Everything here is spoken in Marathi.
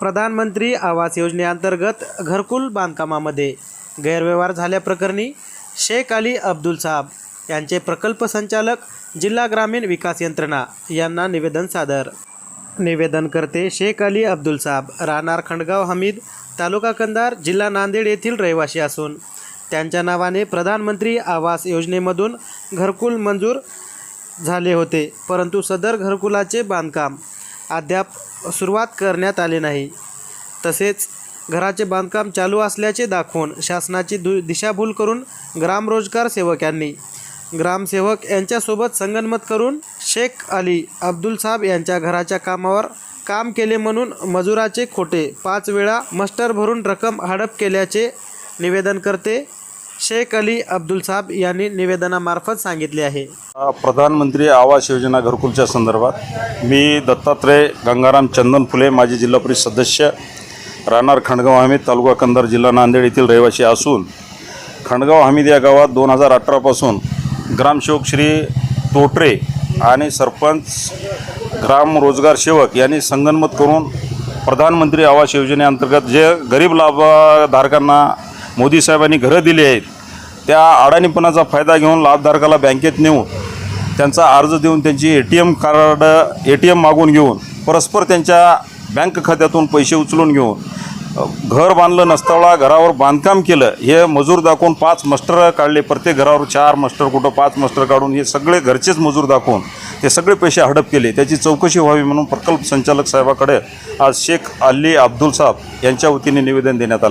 प्रधानमंत्री आवास योजनेअंतर्गत घरकुल बांधकामामध्ये गैरव्यवहार झाल्याप्रकरणी शेख अली अब्दुल साब यांचे प्रकल्प संचालक जिल्हा ग्रामीण विकास यंत्रणा यांना निवेदन सादर. निवेदनकर्ते शेख अली अब्दुल साब राहणार खंडगाव हमीद तालुका कंदार जिल्हा नांदेड येथील रहिवासी असून त्यांच्या नावाने प्रधानमंत्री आवास योजनेमधून घरकुल मंजूर झाले होते परंतु सदर घरकुलाचे बांधकाम अद्याप सुरुवात करण्यात आली नाही. तसेच घराचे बांधकाम चालू असल्याचे दाखवून शासनाची दु दिशाभूल करून ग्रामरोजगार सेवक यांनी ग्रामसेवक यांच्यासोबत संगनमत करून शेख अली अब्दुल साहेब यांच्या घराच्या कामावर काम केले म्हणून मजुराचे खोटे पाच वेळा मस्टर भरून रक्कम हडप केल्याचे निवेदन करते शेख अली अब्दुल साब यांनी निवेदनामार्फत सांगितले आहे. प्रधानमंत्री आवास योजना घरकुलच्या संदर्भात मी दत्तात्रय गंगाराम चंदन फुले माजी जिल्हा परिषद सदस्य राहणार खंडगाव हमीद तालुका कंधार जिल्हा नांदेड येथील रहिवासी असून खंडगाव हमीद या गावात दोन हजार अठरापासून ग्रामसेवक श्री तोटरे आणि सरपंच ग्राम रोजगार सेवक यांनी संगनमत करून प्रधानमंत्री आवास योजनेअंतर्गत जे गरीब लाभधारकांना मोदी साहेबांनी घरं दिली आहेत. त्या अडाणीपणाचा फायदा घेऊन लाभधारकाला बँकेत नेऊन त्यांचा अर्ज देऊन त्यांची A T M card A T M मागून घेऊन परस्पर त्यांच्या बँक खात्यातून पैसे उचलून घेऊन घर बांधलं नसतावळा घरावर बांधकाम केलं हे मजूर दाखवून पाच मस्टर काढले प्रत्येक घरावर चार मस्टर कुठं पाच मस्टर काढून हे सगळे घरचेच मजूर दाखवून ते सगळे पैसे हडप केले. त्याची चौकशी व्हावी म्हणून प्रकल्प संचालक साहेबाकडे आज शेख अल्ली अब्दुल साहेब यांच्या वतीने निवेदन देण्यात आलं.